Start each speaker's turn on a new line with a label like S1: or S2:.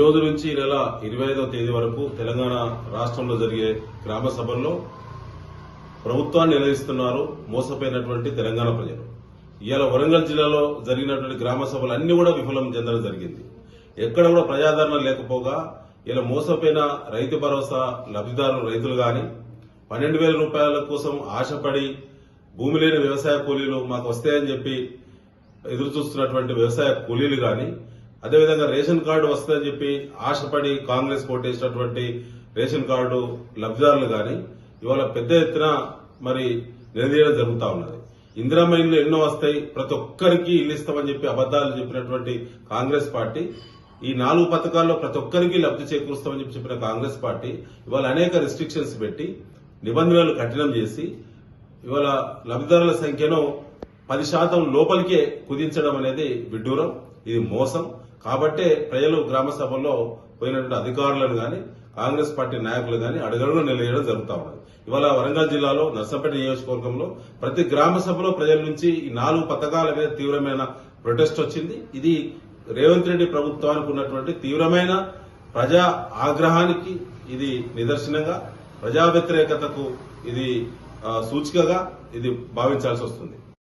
S1: రోజు నుంచి ఈ నెల ఇరవై ఐదవ తేదీ వరకు తెలంగాణ రాష్ట్రంలో జరిగే గ్రామ సభల్లో ప్రభుత్వాన్ని నిలదీస్తున్నారు మోసపోయినటువంటి తెలంగాణ ప్రజలు. ఇవాళ వరంగల్ జిల్లాలో జరిగినటువంటి గ్రామ సభలు అన్ని కూడా విఫలం చెందడం జరిగింది. ఎక్కడ కూడా ప్రజాదరణ లేకపోగా ఇలా మోసపోయిన రైతు భరోసా లబ్దిదారులు రైతులు గాని పన్నెండు వేల రూపాయల కోసం ఆశపడి భూమి లేని వ్యవసాయ కూలీలు మాకు వస్తాయని చెప్పి ఎదురు చూస్తున్నటువంటి వ్యవసాయ కూలీలు కానీ అదేవిధంగా రేషన్ కార్డు వస్తుందని చెప్పి ఆశపడి కాంగ్రెస్ కోటేసినటువంటి రేషన్ కార్డు లబ్ధిదారులు కానీ ఇవాళ పెద్ద ఎత్తున మరి నిలదీయడం జరుగుతూ ఉన్నది. ఇందిరమ్మ ఇల్లు ఎన్నో వస్తాయి ప్రతి ఒక్కరికి ఇల్లు ఇస్తామని చెప్పి అబద్దాలు చెప్పినటువంటి కాంగ్రెస్ పార్టీ ఈ నాలుగు పథకాల్లో ప్రతి ఒక్కరికి లబ్ధి చేకూరుస్తామని చెప్పి చెప్పిన కాంగ్రెస్ పార్టీ ఇవాళ అనేక రిస్ట్రిక్షన్స్ పెట్టి నిబంధనలు కఠినం చేసి ఇవాళ లబ్ధిదారుల సంఖ్యను పది శాతం లోపలికే కుదించడం అనేది విడ్డూరం. ఇది మోసం. కాబట్టే ప్రజలు గ్రామ సభల్లో పోయినటువంటి అధికారులను గాని కాంగ్రెస్ పార్టీ నాయకులు గాని అడుగడుగు నిలయడం జరుగుతూ ఉన్నది. ఇవాళ వరంగల్ జిల్లాలో నర్సంపేట నియోజకవర్గంలో ప్రతి గ్రామ సభలో ప్రజల నుంచి ఈ నాలుగు పథకాల మీద తీవ్రమైన ప్రొటెస్ట్ వచ్చింది. ఇది రేవంత్ రెడ్డి ప్రభుత్వానికి ఉన్నటువంటి తీవ్రమైన ప్రజా ఆగ్రహానికి ఇది నిదర్శనంగా ప్రజా వ్యతిరేకతకు ఇది సూచికగా ఇది భావించాల్సి వస్తుంది.